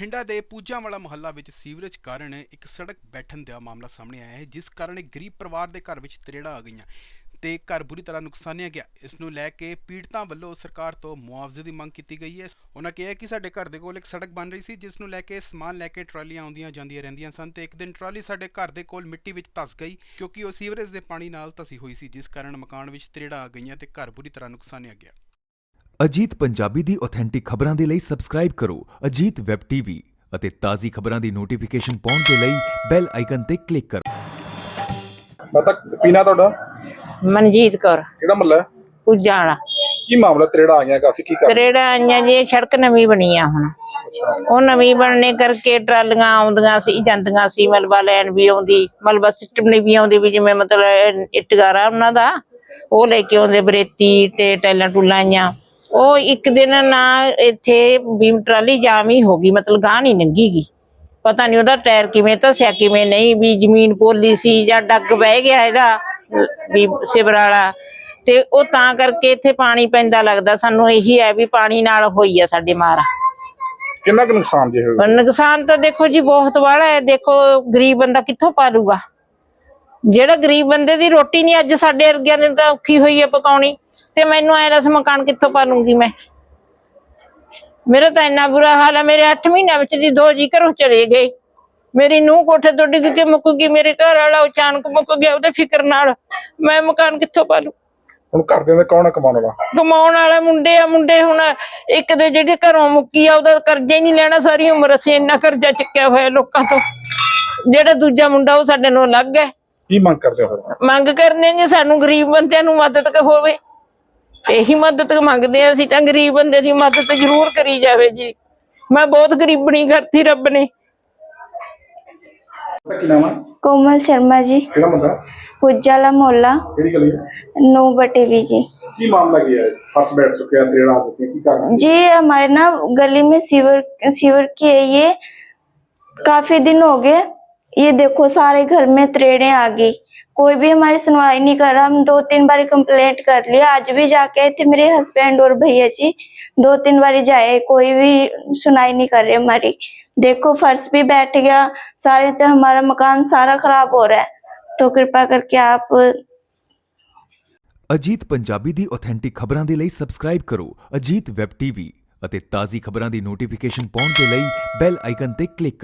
ਬਠਿੰਡਾ ਦੇ ਪੂਜਾਂਵਾਲਾ ਮੁਹੱਲਾ ਵਿੱਚ ਸੀਵਰੇਜ ਕਾਰਨ ਇੱਕ ਸੜਕ ਬੈਠਣ ਦਾ ਮਾਮਲਾ ਸਾਹਮਣੇ ਆਇਆ ਹੈ, ਜਿਸ ਕਾਰਨ ਇੱਕ ਗਰੀਬ ਪਰਿਵਾਰ ਦੇ ਘਰ ਵਿੱਚ ਤਰੇੜਾਂ ਆ ਗਈਆਂ ਤੇ ਘਰ ਬੁਰੀ ਤਰ੍ਹਾਂ ਨੁਕਸਾਨਿਆ ਗਿਆ। ਇਸ ਨੂੰ ਲੈ ਕੇ ਪੀੜਤਾਂ ਵੱਲੋਂ ਸਰਕਾਰ ਤੋਂ ਮੁਆਵਜ਼ੇ ਦੀ ਮੰਗ ਕੀਤੀ ਗਈ ਹੈ। ਉਹਨਾਂ ਕਿਹਾ ਕਿ ਸਾਡੇ ਘਰ ਦੇ ਕੋਲ ਇੱਕ ਸੜਕ ਬਣ ਰਹੀ ਸੀ, ਜਿਸ ਨੂੰ ਲੈ ਕੇ ਸਮਾਨ ਲੈ ਕੇ ਟਰਾਲੀਆਂ ਆਉਂਦੀਆਂ ਜਾਂਦੀਆਂ ਰਹਿੰਦੀਆਂ ਸਨ ਤੇ ਇੱਕ ਦਿਨ ਟਰਾਲੀ ਸਾਡੇ ਘਰ ਦੇ ਕੋਲ ਮਿੱਟੀ ਵਿੱਚ ਧਸ ਗਈ, ਕਿਉਂਕਿ ਉਹ ਸੀਵਰੇਜ ਦੇ ਪਾਣੀ ਨਾਲ ਧਸੀ ਹੋਈ ਸੀ, ਜਿਸ ਕਾਰਨ ਮਕਾਨ ਵਿੱਚ ਤਰੇੜਾਂ ਆ ਗਈਆਂ ਤੇ ਘਰ ਬੁਰੀ ਤਰ੍ਹਾਂ ਨੁਕਸਾਨਿਆ ਗਿਆ। ਅਜੀਤ ਪੰਜਾਬੀ ਦੀ ਆਥੈਂਟਿਕ ਖਬਰਾਂ ਦੇ ਲਈ ਸਬਸਕ੍ਰਾਈਬ ਕਰੋ ਅਜੀਤ ਵੈਬ ਟੀਵੀ ਅਤੇ ਤਾਜ਼ੀ ਖਬਰਾਂ ਦੀ ਨੋਟੀਫਿਕੇਸ਼ਨ ਪਾਉਣ ਦੇ ਲਈ ਬੈਲ ਆਈਕਨ ਤੇ ਕਲਿੱਕ ਕਰੋ। ਮਾਤਾ ਪੀਣਾ ਤੁਹਾਡਾ? ਮਨਜੀਤ ਕੌਰ। ਕਿਹੜਾ ਮੱਲਾ ਹੈ? ਪੁੱਜਾ ਵਾਲਾ। ਕੀ ਮਾਮਲਾ ਤਰੇੜਾ ਆ ਗਿਆ ਕਾਫੀ? ਕੀ ਕਰ ਤਰੇੜਾ ਆਈਆਂ ਜੀ ਸੜਕ ਨਵੀਂ ਬਣੀ ਆ ਹੁਣ। ਉਹ ਨਵੀਂ ਬਣਨੇ ਕਰਕੇ ਟਰਾਲੀਆਂ ਆਉਂਦੀਆਂ ਸੀ ਜਾਂਦੀਆਂ ਸੀ ਮਲਬਾ ਲੈਣ ਵੀ ਆਉਂਦੀ ਮਲਬਾ ਸਿਸਟਮ ਨਹੀਂ ਵੀ ਆਉਂਦੀ ਵੀ ਜਿਵੇਂ ਮਤਲਬ ਇਟਗਾਰਾ ਉਹਨਾਂ ਦਾ ਉਹ ਲੈ ਕੇ ਆਉਂਦੇ ਬਰੇਤੀ ਤੇ ਟੈਲਾਂ ਟੁਲਾਂ ਆਈਆਂ। ਉਹ ਇੱਕ ਦਿਨ ਨਾ ਇੱਥੇ ਵੀ ਟਰਾਲੀ ਜਾਮ ਹੀ ਹੋ ਗਈ ਮਤਲਬ ਗਾਂ ਨਹੀਂ ਲੰਘੀਗੀ ਪਤਾ ਨਹੀਂ ਉਹਦਾ ਟਾਇਰ ਕਿਵੇਂ ਧਸਿਆ ਕਿਵੇਂ ਨਹੀਂ ਵੀ ਜ਼ਮੀਨ ਪੋਲੀ ਸੀ ਜਾਂ ਡੱਗ ਬਹਿ ਗਿਆ ਇਹਦਾ ਵੀ ਸਿਵਰ ਵਾਲਾ। ਤੇ ਉਹ ਤਾਂ ਕਰਕੇ ਇੱਥੇ ਪਾਣੀ ਪੈਂਦਾ ਲੱਗਦਾ ਸਾਨੂੰ ਇਹੀ ਹੈ ਵੀ ਪਾਣੀ ਨਾਲ ਹੋਈ ਆ ਸਾਡੇ ਮਾਰ। ਕਿੰਨਾ ਕੁ ਨੁਕਸਾਨ ਜੇ ਹੋਇਆ? ਨੁਕਸਾਨ ਤਾਂ ਦੇਖੋ ਜੀ ਬਹੁਤ ਵਾਲਾ ਹੈ ਦੇਖੋ ਗਰੀਬ ਬੰਦਾ ਕਿੱਥੋਂ ਪਾਲੂਗਾ। ਜਿਹੜਾ ਗਰੀਬ ਬੰਦੇ ਦੀ ਰੋਟੀ ਨਹੀਂ ਅੱਜ ਸਾਡੇ ਵਰਗਿਆਂ ਨੇ ਤਾਂ ਔਖੀ ਹੋਈ ਹੈ ਪਕਾਉਣੀ। ਤੇ ਮੈਨੂੰ ਐ ਦੱਸ ਮਕਾਨ ਕਿੱਥੋਂ ਪਾਲੂੰਗੀ ਮੈਂ? ਮੇਰਾ ਤਾਂ ਇੰਨਾ ਬੁਰਾ ਹਾਲ ਹੈ ਮੇਰੇ 8 ਮਹੀਨਿਆਂ ਵਿੱਚ ਦੀ ਦੋ ਜੀ ਘਰੋਂ ਚਲੇ ਗਏ। ਮੇਰੀ ਨੂੰਹ ਕੋਠੇ ਤੋਂ ਡਿੱਗ ਕੇ ਮੁੱਕ ਗਈ ਮੇਰੇ ਘਰ ਵਾਲਾ ਅਚਾਨਕ ਮੁੱਕ ਗਿਆ ਉਹਦੇ ਫਿਕਰ ਨਾਲ। ਮੈਂ ਮਕਾਨ ਕਿੱਥੋਂ ਪਾਲੂ? ਹੁਣ ਘਰਦਿਆਂ ਦੇ ਕੌਣ ਹੈ ਕਮਾਉਣ ਵਾਲਾ? ਕਮਾਉਣ ਵਾਲੇ ਮੁੰਡੇ ਆ ਮੁੰਡੇ ਹੁਣ ਇੱਕ ਦੇ ਜਿਹੜੇ ਘਰੋਂ ਮੁੱਕੀ ਆ ਉਹਦਾ ਕਰਜ਼ਾ ਹੀ ਨਹੀਂ ਲੈਣਾ ਸਾਰੀ ਉਮਰ ਅਸੀਂ ਇੰਨਾ ਕਰਜ਼ਾ ਚੱਕਿਆ ਹੋਇਆ ਲੋਕਾਂ ਤੋਂ। ਜਿਹੜਾ ਦੂਜਾ ਮੁੰਡਾ ਉਹ ਸਾਡੇ ਨੂੰ ਅਲੱਗ ਹੈ। ਕੀ ਮੰਗ ਕਰਦੇ ਹੋ? ਮੰਗ ਕਰਨੇ ਜੀ ਸਾਨੂੰ ਗਰੀਬ ਬੰਦਿਆਂ ਨੂੰ ਮਦਦ ਹੋਵੇ। ਇਹੀ ਮਦਦ ਮੰਗਦੇ ਆ ਅਸੀਂ ਤਾਂ ਗਰੀਬ ਬੰਦੇ ਦੀ ਮਦਦ ਜ਼ਰੂਰ ਕਰੀ ਜਾਵੇ ਜੀ ਮੈਂ ਬਹੁਤ ਗਰੀਬਣੀ ਕਰਤੀ ਰੱਬ ਨੇ ਕੀ ਨਾਮ ਹੈ कोमल शर्मा जी ਕਿਹੜਾ ਮੱਲਾ उज्जाला मोहल्ला ਕਿਹੜੀ ਗਲੀ ਹੈ नौ बटे भी जी ਕੀ ਮਾਮਲਾ ਕੀ ਹੈ ਫਸ ਬੈਠ ਚੁੱਕਿਆ ਤਰੇੜਾ ਆ ਚੁੱਕੀ ਕੀ ਕਾਰਨ जी हमारे ना गली में सीवर सीवर की है ये काफी दिन हो गए ये देखो सारे घर में त्रेड़े आ गई कोई भी हमारी सुनवाई नहीं कर रहा हम दो तीन बार कंप्लेंट कर लिया आज भी जाके आए थे मेरे हस्बैंड और भैया जी दो तीन बार जाए कोई भी सुनाई नहीं कर रहे हमारी देखो फर्श भी बैठ गया सारे तो हमारा मकान सारा खराब हो रहा है तो कृपा करके आप ਅਜੀਤ ਪੰਜਾਬੀ ਦੀ ਆਥੈਂਟਿਕ ਖਬਰਾਂ ਦੇ ਲਈ ਸਬਸਕ੍ਰਾਈਬ ਕਰੋ ਅਜੀਤ ਵੈਬ ਟੀਵੀ ਅਤੇ ਤਾਜ਼ੀ ਖਬਰਾਂ ਦੀ ਨੋਟੀਫਿਕੇਸ਼ਨ ਪਾਉਣ ਦੇ ਲਈ ਬੈਲ ਆਈਕਨ ਤੇ ਕਲਿੱਕ ਕਰੋ